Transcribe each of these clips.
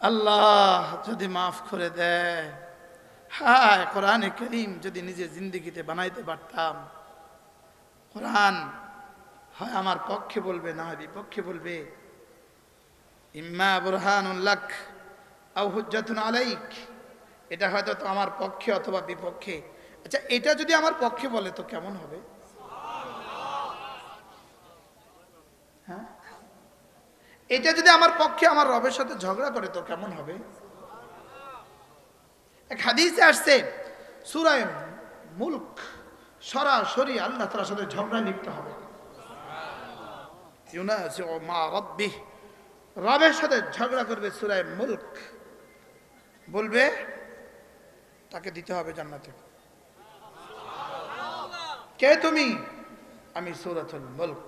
আল্লাহ যদি মাফ করে দেয়। হায়, কোরআনে করিম যদি নিজের জিন্দিগিতে বানাইতে পারতাম। কোরআন, হয় আমার পক্ষে বলবে, না হয় বিপক্ষে বলবে। ইম্মা বুরহানুল্লাহ আউ হুজ্জাতুন আলাইক। এটা হয়তো তো আমার পক্ষে অথবা বিপক্ষে। আচ্ছা এটা যদি আমার পক্ষে বলে তো কেমন হবে? এটা যদি আমার পক্ষে আমার রবের সাথে ঝগড়া করে, তো কেমন হবে? এক হাদিসে আসছে, সুরায় মুলক সরাসরি আল্লাহ তালার সাথে ঝগড়া লিপ্ত হবে। মা রবের সাথে ঝগড়া করবে সুরায় মুলক। বলবে, তাকে দিতে হবে জান্নাতে। কে তুমি? আমি সুরাতুল মুলক।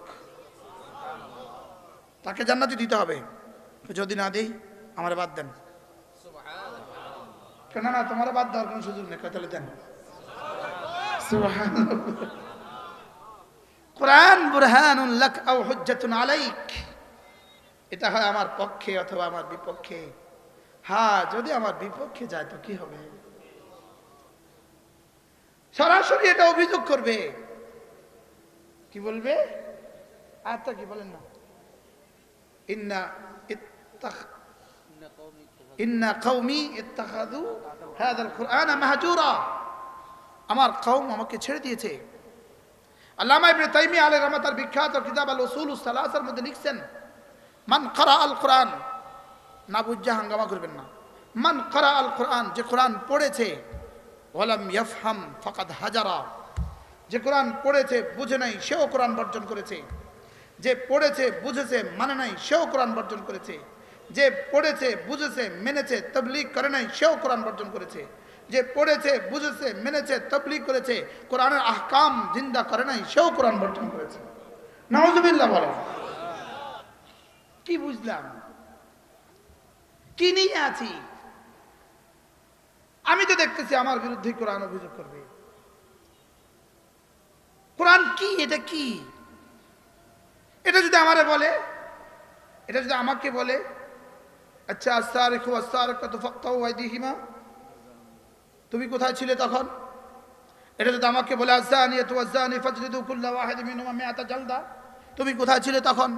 তাকে জান্নাতি দিতে হবে। যদি না দিই আমার বাদ দেন। কেন না তোমার বাদ দেওয়ার কোনো সুযোগ নেই। তাহলে দেন। কোরআন বুরহানুন লাক আও হুজ্জাতুন আলাইক। এটা হয় আমার পক্ষে অথবা আমার বিপক্ষে। হ্যাঁ যদি আমার বিপক্ষে যায় তো কি হবে? সরাসরি এটা অভিযোগ করবে। কি বলবে? আচ্ছা কি বলেন না। ইন্না মাহজুরা। আমার কওম আমাকে ছেড়ে দিয়েছে। আল্লামা বিখ্যাত কিতাব মধ্যে লিখছেন, মান করা আল কোরআন না বুঝা হাঙ্গামা করবেন না। মান করা আল কোরআন যে কোরআন পড়েছে যে কোরআন পড়েছে, বুঝে নাই, সেও কোরআন বর্জন করেছে। যে পড়েছে, বুঝেছে মানে নাই, সেও কোরআন বর্জন করেছে। যে পড়েছে, বুঝেছে, মেনেছে, তবলিগ করে নাই, সেও কোরআন বর্জন করেছে। যে পড়েছে, বুঝেছে, মেনেছে, তবলিগ করেছে, কোরআনের আহকাম জিন্দা করে নাই, সেও কোরআন বর্জন করেছে। নওয়াজবিল্লাহ বলেন। কি বুঝলাম? কি নিয়ে আছি? আমি তো দেখতেছি আমার বিরুদ্ধে কোরআন অভিযোগ করবে। কোরআন কি? এটা কি? এটা যদি আমারে বলে, এটা যদি আমাকে বলে আচ্ছা আস্তার আস্তার কত ওয়াইদিহিমা তুমি কোথায় ছিলে তখন? এটা যদি আমাকে বলে আজানি তু আজানি ফজরিদু কুল্লা ওয়াহিদ জালদা, তুমি কোথায় ছিলে তখন?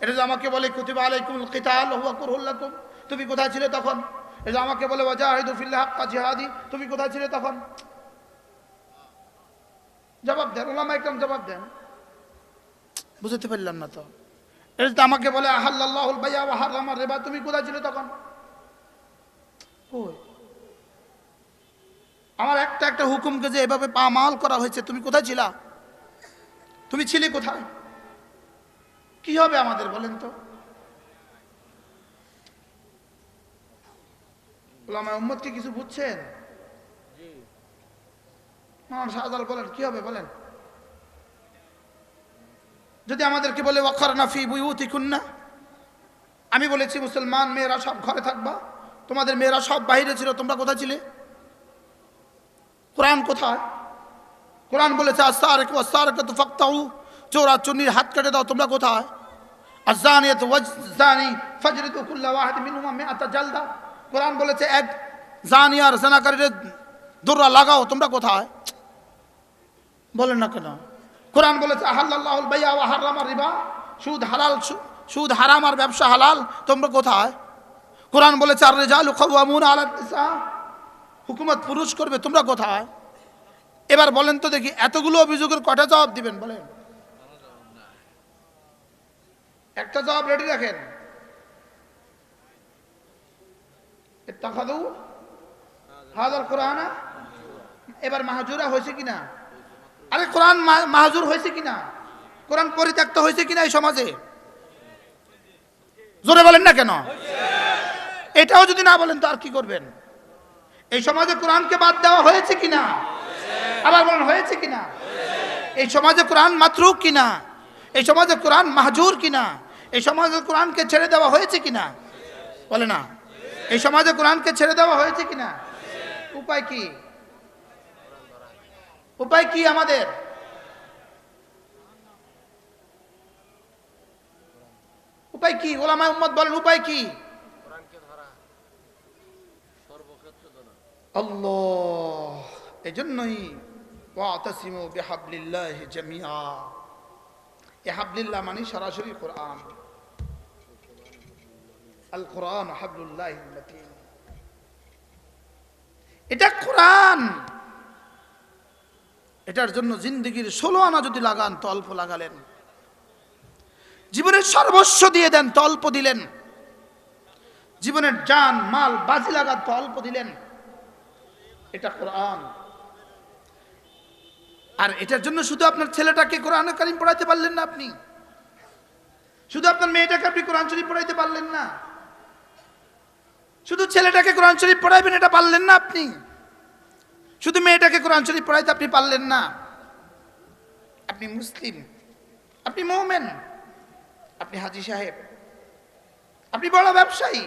এটা যদি আমাকে বলে, কুতিবা আলাইকুমুল কিতাল হুয়া কুরহুল লাকুম, তুমি কোথায় ছিলে তখন? এটা আমাকে বলে, ওয়াজাহিদু ফিল্লাহ হাক্কা জিহাদি, তুমি কোথায় ছিলে তখন? জবাব দেন ওলামা একদম জবাব দেন। বুঝতে পারলাম না তো। এটা যদি আমাকে বলে আহাল্লাহুল বাইয়া ওয়া হারামা রিবা তুমি কোথায় ছিল তখন? আমার একটা একটা হুকুমকে যে এভাবে পামাল করা হয়েছে তুমি কোথায় ছিলা? তুমি ছিলে কোথায়? কি হবে আমাদের বলেন তো? উম্মত কি কিছু বুঝছেন? শাহজাল বলেন কি হবে বলেন? যদি আমাদেরকে বলে ওয়াখার নাফি বুয়ুতি কুন্না আমি বলেছি, মুসলমান মেয়েরা সব ঘরে থাকবা। তোমাদের মেয়েরা সব বাইরে ছিল, তোমরা কোথায় ছিলে? কোরআন কোথায়? কোরআন বলেছে আস্তার আস্তার তো ফাক্তাউ, চোরা চুন্নির হাত কেটে দাও, তোমরা কোথায়? আজানিয়াত ওয়াজজানি ফাজরিতু কুল্লা ওয়াহিদ মিনহুমা মিআতা জালদা। কোরআন বলেছে, এক জানি আর জানাকারীদের দৌড়া লাগাও, তোমরা কোথায়? বলেন না কেন? কোরআন বলেছে আহাল্লাহুল বাইয়া ওয়া হারামা রিবা। সুদ হালাল সুদ হারাম আর ব্যবসা হালাল, তোমরা কোথায়? কোরআন বলেছে আর রেজালু খাওয়ামুন আলা নিসা। হুকুমত পুরুষ করবে, তোমরা কোথায়? এবার বলেন তো দেখি, এতগুলো অভিযোগের কটা জবাব দিবেন, বলেন। একটা জবাব রেডি রাখেন। হাজার কোরআন। এবার মাহাজুরা হয়েছে কিনা? আরে কোরআন মাহাজুর হয়েছে কিনা? কোরআন পরিত্যক্ত হয়েছে কিনা এই সমাজে? জোরে বলেন না কেন? এটাও যদি না বলেন তো আর কি করবেন? এই সমাজে কোরআনকে বাদ দেওয়া হয়েছে কিনা? আবার বলেন, হয়েছে কিনা? এই সমাজে কোরআন মাত্র কিনা? এই সমাজে কোরআন মাহজুর কিনা? এই সমাজে কোরআনকে ছেড়ে দেওয়া হয়েছে কিনা? বলে না। এই সমাজে কোরআনকে ছেড়ে দেওয়া হয়েছে কিনা? উপায় কি? উপায় কি আমাদের? উপায় কি? ওলামায় উম্মত বলেন, উপায় কি? আল্লাহ, এজন্যই ওয়াতাসিমু বিহাবলিল্লাহ জামিআ। এ হাবলিল্লাহ মানে সরাসরি কোরআন। আল কোরআন হাবলুল্লাহ মাতিন। এটা কোরআন। এটার জন্য জিন্দগির ষোলো আনা যদি লাগান, তো অল্প লাগালেন। জীবনের সর্বস্ব দিয়ে দেন, তো অল্প দিলেন। জীবনের যান মাল, বাজি লাগান, তো অল্প দিলেন। এটা কোরআন। আর এটার জন্য শুধু আপনার ছেলেটাকে কোরআন কারিম পড়াইতে পারলেন না আপনি। শুধু আপনার মেয়েটাকে আপনি কোরআন শরীফ পড়াইতে পারলেন না। শুধু ছেলেটাকে কোরআন শরীফ পড়াইবেন, এটা পারলেন না আপনি। শুধু মেয়েটাকে কোরআন শরীফ পড়াইতে আপনি পারলেন না। আপনি মুসলিম, আপনি মোমেন, আপনি হাজি সাহেব, আপনি বড় ব্যবসায়ী,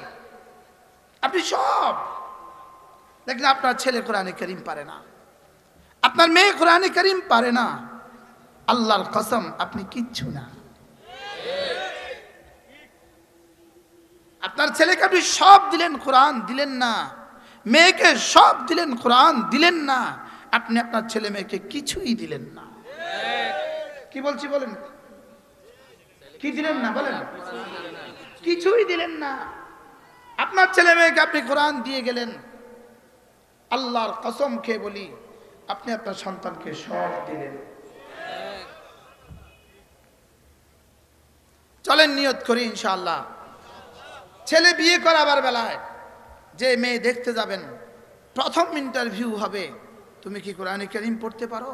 আপনি সব। দেখলেন আপনার ছেলে কোরআনে করিম পারে না, আপনার মেয়ে কোরআনে করিম পারে না। আল্লাহর কসম, আপনি কিচ্ছু না। আপনার ছেলেকে আপনি সব দিলেন, কোরআন দিলেন না। মেয়েকে সব দিলেন কোরআন, দিলেন না। আপনি আপনার ছেলে মেয়েকে কিছুই দিলেন না। কি বলছি বলেন? কি দিলেন না বলেন? কিছুই দিলেন না। আপনার ছেলে মেয়েকে আপনি কোরআন দিয়ে গেলেন। আল্লাহর কসম খেয়ে বলি, আপনি আপনার সন্তানকে সব দিলেন। চলেন নিয়ত করি ইনশাআল্লাহ। ছেলে বিয়ে করাবার বেলায় যে মেয়ে দেখতে যাবেন প্রথম ইন্টারভিউ হবে, তুমি কি কোরআনে করিম পড়তে পারো?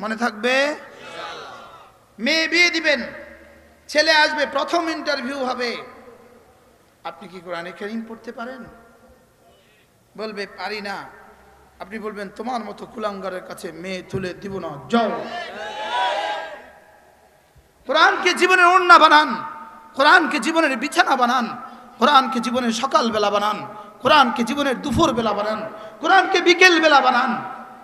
মনে থাকবে? মেয়ে বিয়ে দিবেন, ছেলে আসবে, প্রথম ইন্টারভিউ হবে। আপনি কি কোরআনে করিম পড়তে পারেন? বলবে, পারি না। আপনি বলবেন, তোমার মতো কুলাঙ্গারের কাছে মেয়ে তুলে দিব না, যাও। কোরআনকে জীবনের ওন্না বানান, কোরআনকে জীবনের বিছানা বানান। কোরআনকে জীবনের সকালবেলা বানান কোরআনকে জীবনের দুপুর বেলা বানান কোরআনকে বিকেল বেলা বানান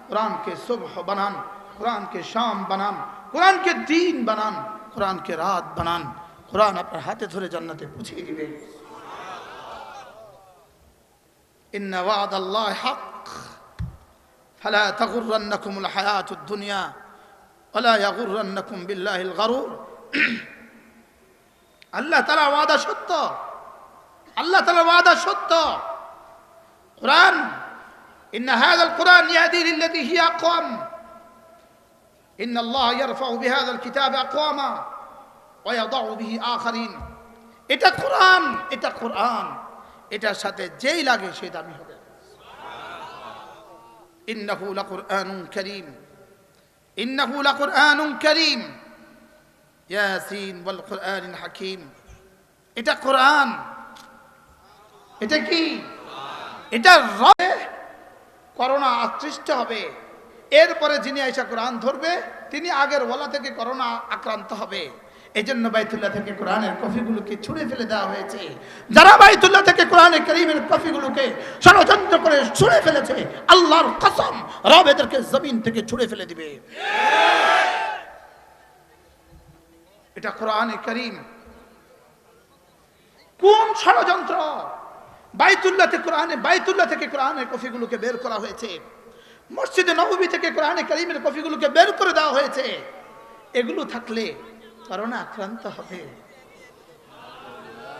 কোরআনকে সুবহ বানান কোরআনকে শাম বানান কোরআনকে দিন বানান কোরআনকে রাত বানান কোরআন আপনার হাতে ধরে জান্নাতে পৌঁছিয়ে দিবে إن وعد الله حق فلا تغرنكم الحياة الدنيا ولا يغرنكم بالله الغرور আল্লাহ তালা ওয়াদা সত্য আল্লাহ তাআলার ওয়াদা সত্য কুরআন إن هذا القرآن يهدي للتي هي أقوم. إن الله يرفع بهذا الكتاب أقواما ويضع به آخرين. এটা কুরআন এটা কুরআন এটার সাথে যেই লাগে সেই দামি হবে। إنه لقرآن كريم. إنه لقرآن كريم. ياسين والقرآن الحكيم. এটা কুরআন এটা কি? এটা রবে? করোনা আকৃষ্ট হবে। এরপরে যিনি আইসা কোরআন ধরবে, তিনি আগের ওলা থেকে করোনা আক্রান্ত হবে। এই জন্য বাইতুল্লাহ থেকে কোরআনের কফিগুলোকে ছুঁড়ে ফেলে দেওয়া হয়েছে। যারা বাইতুল্লাহ থেকে কোরআনের করিমের কফিগুলোকে ষড়যন্ত্র করে ছুঁড়ে ফেলেছে, আল্লাহর কসম রব এদেরকে জমিন থেকে ছুঁড়ে ফেলে দিবে। এটা কোরআনে করিম। কোন ষড়যন্ত্র? বাইতুল্লাহ থেকে কোরআনে, বাইতুল্লাহ থেকে কোরআনের কফিগুলোকে বের করা হয়েছে। মসজিদে নববী থেকে কোরআনে করিমের কফিগুলোকে বের করে দেওয়া হয়েছে। এগুলো থাকলে করোনা আক্রান্ত হবে।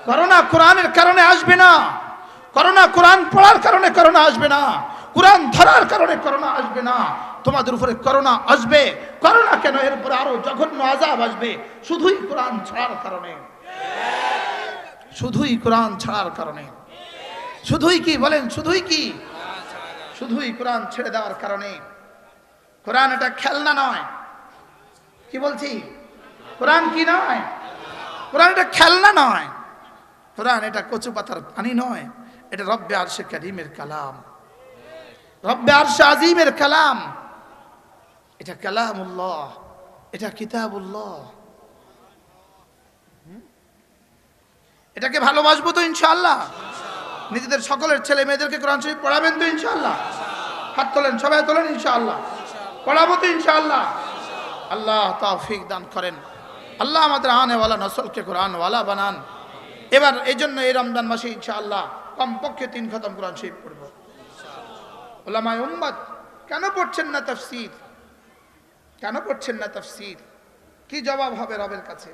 করোনা কোরআনের কারণে আসবে না। করোনা কোরআন পড়ার কারণে করোনা আসবে না। কোরআন ধরার কারণে করোনা আসবে না। তোমাদের উপরে করোনা আসবে। করোনা কেন? এর এরপরে আরও জঘন্য আজাব আসবে। শুধুই কোরআন ছাড়ার কারণে। শুধুই কোরআন ছাড়ার কারণে। শুধুই কি, বলেন, শুধুই কি? শুধুই কোরআন ছেড়ে দেওয়ার কারণে। কোরআন এটা খেলনা নয়। কি বলছি? কোরআন কি নয়? কোরআন এটা খেলনা নয়। কোরআন এটা কচু পাতার পানি নয়। এটা রব্বে আরশে করিমের কালাম। রব্বে আরশে আজিমের কালাম। এটা কালাম কালামুল্লাহ। এটা কিতাবুল্লাহ। হুম? এটাকে ভালোবাসবো তো ইনশাআল্লাহ। নিজেদের সকলের ছেলে মেয়েদেরকে কোরআন শরীফ পড়াবেন তো ইনশাআল্লাহ। হাত তোলেন, সবাই তোলেন ইনশাআল্লাহ। পড়াবো তো ইনশাআল্লাহ। আল্লাহ তৌফিক দান করেন। আল্লাহ আমাদের আনেওয়ালা নসলকে কোরআনওয়ালা বানান। এবার এই জন্য এই রমজান মাসে ইনশাআল্লাহ কমপক্ষে তিন খতম কোরআন শরীফ পড়ব। ওলামায় উম্মত, কেন পড়ছেন না তফসির? কেন পড়ছেন না তফসির? কি জবাব হবে রবের কাছে?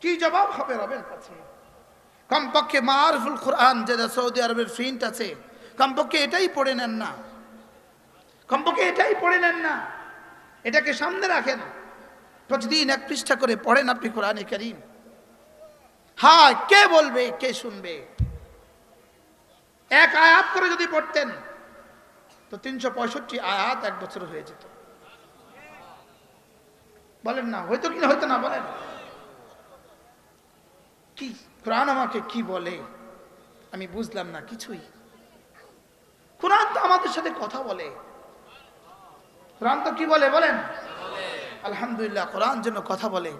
কি জবাব হবে রবের কাছে? কমপক্ষে মারফুল কোরআন যেটা সৌদি আরবের প্রিন্ট আছে, কমপক্ষে এটাই পড়ে নেন না। কমপক্ষে এটাই পড়ে নেন না। এটাকে সামনে রাখেন। প্রতিদিন এক পৃষ্ঠা করে পড়েন আপনি কোরআনে করিম। হ্যাঁ কে বলবে, কে শুনবে? এক আয়াত করে যদি পড়তেন, তো তিনশো পঁয়ষট্টি আয়াত এক বছর হয়ে যেত। বলেন না হয়তো কি না হয়তো না, বলেন। কি কোরআন আমাকে কি বলে? আমি বুঝলাম না, কিছুই। কোরআন তো আমাদের সাথে কথা বলে। কোরআন তো কি বলে বলেন? আলহামদুলিল্লাহ, কোরআন যেন কথা বলে।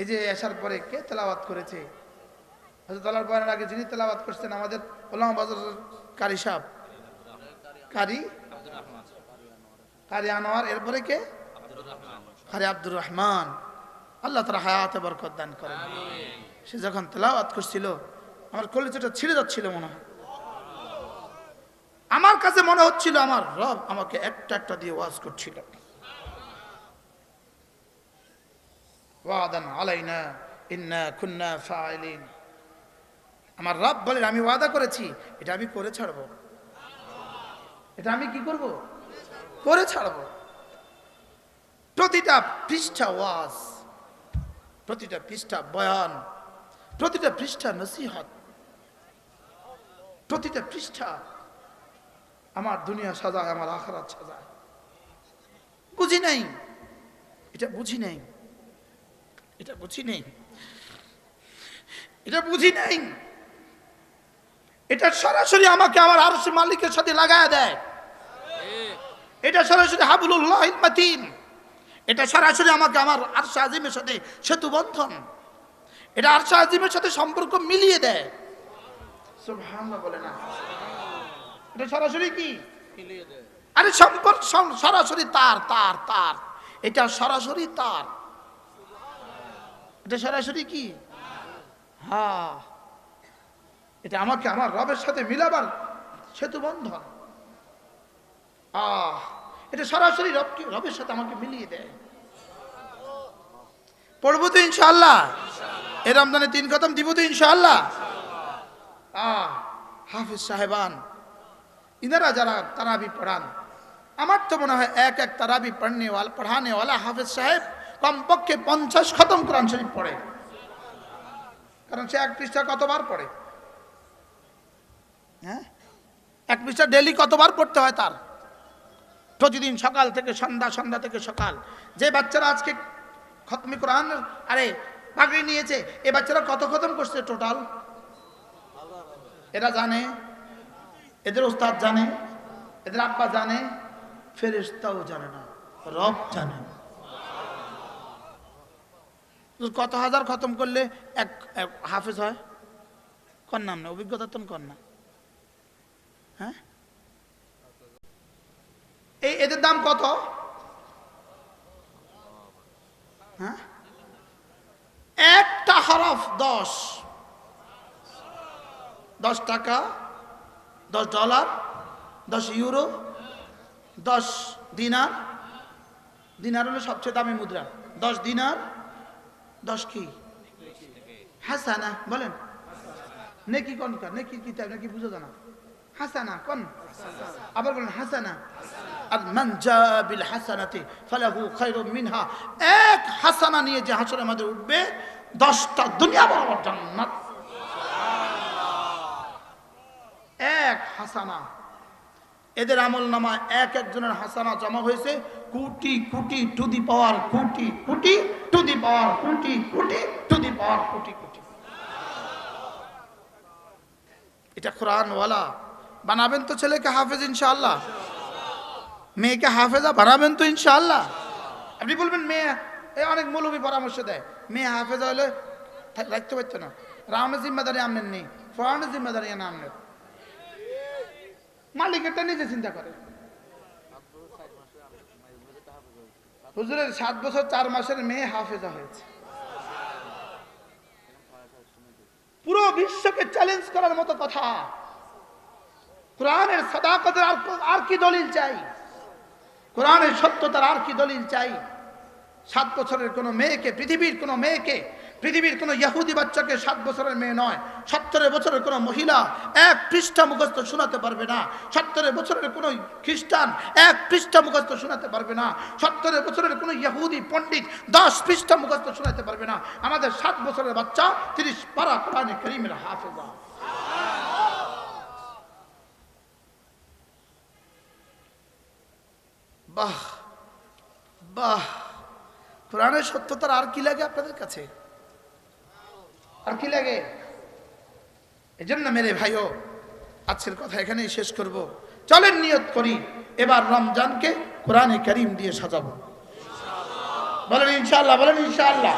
এই যে আসার পরে কে তেলাওয়াত করেছে? আগে যিনি তেলাওয়াত করছেন আমাদের ওলামা বাজার কারি সাহ কারি? কারি আনোয়ার, এরপরে কে? কারি আব্দুর রহমান। আল্লাহ তারা হায়াতে বরকত দান করেন। সে যখন তেলাওয়াত করছিল আমার কলিজাটা ছিঁড়ে যাচ্ছিল মনে হয়। আমার কাছে মনে হচ্ছিল আমার রব আমাকে একটা একটা দিয়ে ওয়াজ করছিল। ওয়াদান আলাইনা ইন্না কুন্না ফাইলিন। আমার রব বলেন আমি ওয়াদা করেছি এটা আমি করে ছাড়ব। এটা আমি কি করব? করে ছাড়ব। প্রতিটা পৃষ্ঠা ওয়াজ প্রতিটা পৃষ্ঠা বয়ান প্রতিটা পৃষ্ঠা নসিহত প্রতিটা পৃষ্ঠা আমার দুনিয়া সাজায় আমার আখরাত সাজায়। বুঝি নাই? এটা বুঝি নাই? এটা বুঝি নেই? এটা বুঝি নাই? এটা সরাসরি আমাকে আমার আরশ মালিকের সাথে লাগায় দেয়। এটা সরাসরি হাবুল্লাহ মাতিন। এটা সরাসরি আমাকে আমার আরশ আজিমের সাথে সেতু বন্ধন এটা আরশ আজিমের সাথে সম্পর্ক মিলিয়ে দেয়। সুবহানাল্লাহ বলে না। এটা সরাসরি কি? আরে সম্পর্ক সরাসরি তার তার তার। এটা সরাসরি তার। এটা সরাসরি কি? হ্যাঁ। এটা আমাকে আমার রবের সাথে মিলাবার সেতু বন্ধন। আহ এটা সরাসরি রবকে রবের সাথে আমাকে মিলিয়ে দেয়। পড়ব তো ইনশাআল্লাহ। এ রমজানে তিন খতম, দিব তো ইনশাআল্লাহ। আহ, হাফিজ সাহেবান, ইনারা যারা তারাবি পড়ান, আমার তো মনে হয় এক এক তারাবি পড়নে পড়ানে ওয়ালা হাফিজ সাহেব কমপক্ষে পঞ্চাশ খতম কোরআন শরীফ পড়ে। কারণ সে এক পৃষ্ঠা কতবার পড়ে? হ্যাঁ? এক পৃষ্ঠা ডেলি কতবার পড়তে হয় তার? প্রতিদিন সকাল থেকে সন্ধ্যা সন্ধ্যা থেকে সকাল। যে বাচ্চারা আজকে খতমি কোরআন, আরে পাগড়ি নিয়েছে, এ বাচ্চারা কত খতম করছে টোটাল এরা জানে, এদের ওস্তাদ জানে, এদের আব্বা জানে ফেরেস্তাও জানে না, রব জানে। কত হাজার খতম করলে এক হাফেজ হয়? কর নাম না, অভিজ্ঞতা তো কর না। হ্যাঁ? এই এদের দাম কত? হ্যাঁ? একটা হরফ দশ। দশ টাকা, দশ ডলার, দশ ইউরো, দশ দিনার। দিনার হলো সবচেয়ে দামি মুদ্রা। দশ দিনার, দশ কি? হাসানা, বলেন। নেকি কোন কা নেকি কিতাব, নাকি বুঝো জানা? হাসানা, কোন? আবার বলেন হাসানা। আর মান জা বিল হাসানাতি ফালাহু খায়রুম মিনহা। এক হাসানা নিয়ে যে হাসরের মধ্যে উঠবে, দশটা দুনিয়া বরাবর জান্নাত। এক হাসানা। এদের আমল নামা এক একজনের হাসানা জমা হয়েছে। Crore crore to the power crore crore to the power crore crore to the পাওয়ার কোটি কোটি। এটা কোরআনওয়ালা। বানাবেন তো ছেলেকে হাফেজ ইনশাআল্লাহ। মেয়েকে হাফেজা বানাবেন তো ইনশাআল্লাহ। আপনি বলবেন, মেয়ে, এ অনেক মৌলবী পরামর্শ দেয়। মেয়ে হাফেজা হলে রাখতে পারতো না। রামের জিম্মাদারি আমনের নেই ফরানের জিম্মাদারি না আমনের মালিকেরটা নিজে চিন্তা করে। হুজুরের সাত বছর, চার মাসের মেয়ে হাফেজা হয়েছে। পুরো বিশ্বকে চ্যালেঞ্জ করার মতো কথা। কোরআনের সদাকতের আর কি দলিল চাই? কোরআনের সত্যতার আর কি দলিল চাই? সাত বছরের কোনো মেয়েকে, পৃথিবীর কোনো মেয়েকে, পৃথিবীর কোনো ইয়াহুদি বাচ্চাকে সাত বছরের মেয়ে নয়, সত্তরের বছরের কোনো মহিলা এক পৃষ্ঠা মুখস্থ শোনাতে পারবে না। সত্তরের বছরের কোনো খ্রিস্টান এক পৃষ্ঠা মুখস্থ শোনাতে পারবে না। সত্তরের বছরের কোনো ইয়াহুদি পণ্ডিত দশ পৃষ্ঠা মুখস্থ শোনাতে পারবে না। আমাদের সাত বছরের বাচ্চা তিরিশ পারা কোরআনে করিমের হাফেজা। বাহ বাহ। কোরআনের সত্যতার আর কি লাগে আপনাদের কাছে? আর কি লাগে? এই জন্য মেরে ভাইও, আজকের কথা এখানেই শেষ করব। চলেন নিয়ত করি, এবার রমজানকে কোরআনে করিম দিয়ে সাজাবো। বলেন ইনশাআল্লাহ বলেন ইনশাআল্লাহ।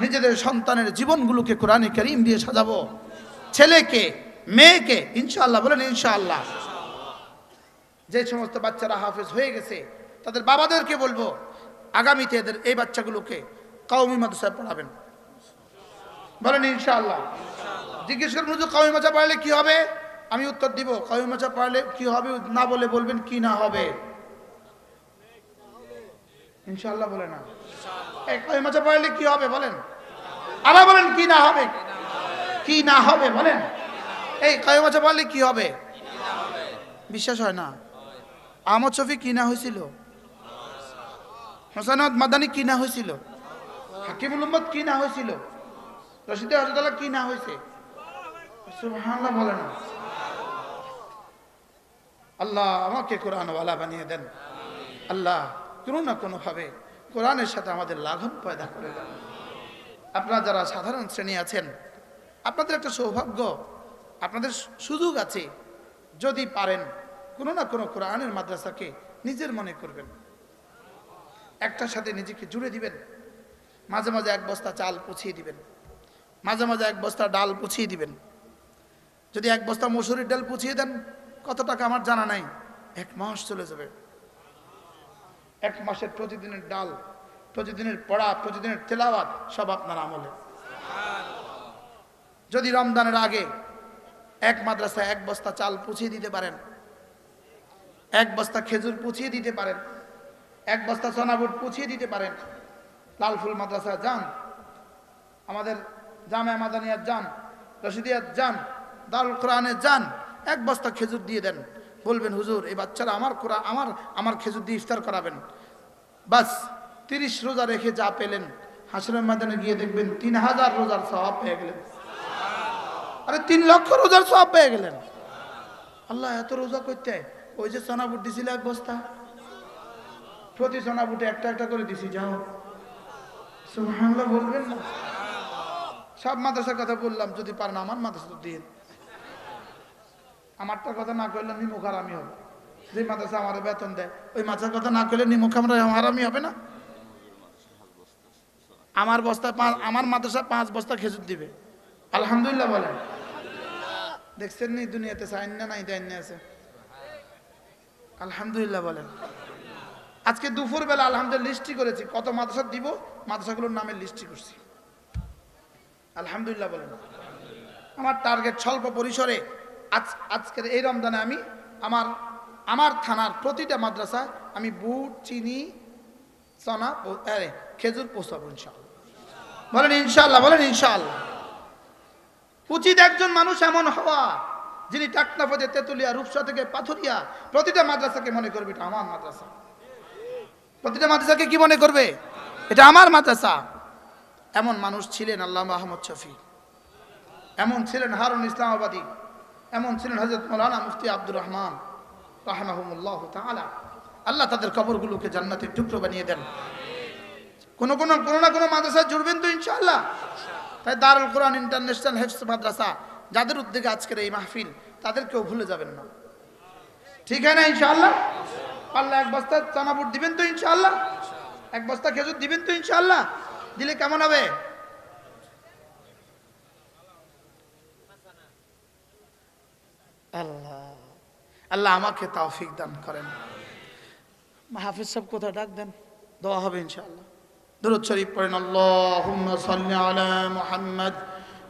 নিজেদের সন্তানের জীবনগুলোকে কোরআনে করিম দিয়ে সাজাবো। ছেলেকে, মেয়েকে, ইনশাআল্লাহ, বলেন ইনশাআল্লাহ। যে সমস্ত বাচ্চারা হাফেজ হয়ে গেছে, তাদের বাবাদেরকে বলব, আগামীতে এদের এই বাচ্চাগুলোকে কওমি মাদ্রাসায় পড়াবেন। বলেন ইনশাআল্লাহ। জিজ্ঞেস করবেন হুজুর, কওমি মাদ্রাসা পড়ালে কি হবে? আমি উত্তর দিব, কওমি মাদ্রাসা পড়ালে কি হবে, না বলে বলবেন কি না হবে। ইনশাআল্লাহ বলে না। এই কওমি মাদ্রাসা পড়ালে কি হবে বলেন? আবার বলেন কি না হবে? কি না হবে বলেন? এই কওমি মাদ্রাসা পড়ালে কি হবে? বিশ্বাস হয় না। আহমদ শফি কিনা হয়েছিল হোসেন মাদানি কিনা হয়েছিল হাকিমুল উম্মদ কিনা হয়েছিল রশিদে হজরতাল্লাহ কিনা হয়েছে সুবহানাল্লাহ বলে না। আল্লাহ আমাকে কোরআনওয়ালা বানিয়ে দেন। আল্লাহ কোনো না কোনোভাবে কোরআনের সাথে আমাদের লাঘব পয়দা করে দেন। আপনারা যারা সাধারণ শ্রেণি আছেন, আপনাদের একটা সৌভাগ্য, আপনাদের সুযোগ আছে। যদি পারেন কোনো না কোনো কোরআনের মাদ্রাসাকে নিজের মনে করবেন। একটার সাথে নিজেকে জুড়ে দিবেন। মাঝে মাঝে এক বস্তা চাল পুছিয়ে দিবেন। মাঝে মাঝে এক বস্তা ডাল পুছিয়ে দিবেন। যদি এক বস্তা মসুরির ডাল পুছিয়ে দেন, কত টাকা আমার জানা নাই। এক মাস চলে যাবে। এক মাসের প্রতিদিনের ডাল, প্রতিদিনের পড়া, প্রতিদিনের তেলাওয়াত, সব আপনার আমলে। যদি রমজানের আগে এক মাদ্রাসায় এক বস্তা চাল পুছিয়ে দিতে পারেন এক বস্তা খেজুর পুছিয়ে দিতে পারেন। এক বস্তা চনাবুট পুছিয়ে দিতে পারেন। লালফুল মাদ্রাসা যান। আমাদের জামে মাদানিয়াত যান, রশিদিয়াত যান, দারুল কোরআনে যান। এক বস্তা খেজুর দিয়ে দেন। বলবেন, হুজুর, এই বাচ্চারা আমার কোরআন আমার আমার খেজুর দিয়ে ইফতার করাবেন। বাস, তিরিশ রোজা রেখে যা পেলেন। হাসরের ময়দানে গিয়ে দেখবেন তিন হাজার রোজার স্বভাব পেয়ে গেলেন। আরে, তিন লক্ষ রোজার সব পেয়ে গেলেন। আল্লাহ, এত রোজা করতে ওই যে সোনা বুট দিছিল এক বস্তা? প্রতি সোনা বুটে একটা একটা করে দিছি, যাও। সুবহানাল্লাহ, বলবেন না? সব মাদ্রাসার কথা বললাম, যদি পারেন আমার মাদ্রাসা তো দিন আমারটার কথা না করলে নিমুখ আর আমি হবে। যে মাদ্রাসা আমার বেতন দেয়, ওই মাদ্রাসার কথা না করলে নিমুখ আমরা আমি হবে না? আমার বস্তা পাঁচ, আমার মাদ্রাসা পাঁচ বস্তা খেজুর দিবে। আলহামদুলিল্লাহ বলেন। দেখছেন নি, দুনিয়াতে সাইন না নাই, দেন আছে। আলহামদুলিল্লাহ বলেন। আজকে দুপুর বেলা আলহামদুলিল্লাহ লিস্টি করেছি। কত মাদ্রাসা দিব? মাদ্রাসাগুলোর নামে লিস্টি করছি। আলহামদুলিল্লাহ বলেন। আমার টার্গেট স্বল্প পরিসরে আজ, আজকের এই রমজানে আমি আমার আমার থানার প্রতিটা মাদ্রাসায় আমি বুট, চিনি, চনা খেজুর পোষাবো ইনশাল্লাহ বলেন ইনশাল্লাহ বলেন ইনশাল্লাহ উচিত একজন মানুষ এমন হওয়া। যিনি টাকনাফতে তেতুলিয়া, রূপসা থেকে পাথুরিয়া, প্রতিটা মাদ্রাসাকে মনে করবে এটা আমার মাদ্রাসা। প্রতিটা মাদ্রাসাকে কি মনে করবে? এটা আমার মাদ্রাসা। এমন মানুষ ছিলেন আল্লাহ আহমদ শফি। এমন ছিলেন হারুন ইসলামাবাদী। এমন ছিলেন হজরত মৌলানা মুফতি আব্দুর রহমান, রাহমাহুমুল্লাহ তাআলা। আল্লাহ তাদের কবরগুলোকে জান্নাতের টুকরো বানিয়ে দেন। কোন কোন, কোনো না কোনো মাদ্রাসায় জুড়বেন তো ইনশাআল্লাহ। তাই দারুল কোরআন ইন্টারন্যাশনাল হেফস মাদ্রাসা যাদের উদ্যোগে আজকের এই মাহফিল, তাদেরকেও ভুলে যাবেন না। ঠিক আছে না, ইনশাআল্লাহ? আল্লাহ এক বস্তা চানাপুর দিবেন তো, ইনশাআল্লাহ? এক বস্তা খেজুর দিবেন তো, ইনশাআল্লাহ? দিলে কেমন হবে? আল্লাহ আল্লাহ আমাকে তৌফিক দান করেন। হাফিজ সাহেব কোথায়? ডাক দেন। দোয়া হবে, ইনশাআল্লাহ। দরুদ শরীফ পড়েন, আল্লাহুম্মা সাল্লি আলা মুহাম্মদ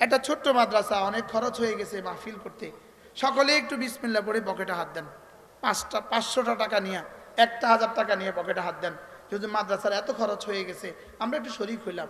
একটা ছোট্ট মাদ্রাসা, অনেক খরচ হয়ে গেছে মাহফিল করতে। সকলে একটু বিসমিল্লা পড়ে পকেটে হাত দেন। পাঁচটা, পাঁচশোটা টাকা নিয়ে, একটা হাজার টাকা নিয়ে পকেটে হাত দেন। যদি মাদ্রাসার এত খরচ হয়ে গেছে, আমরা একটু শরিক হইলাম।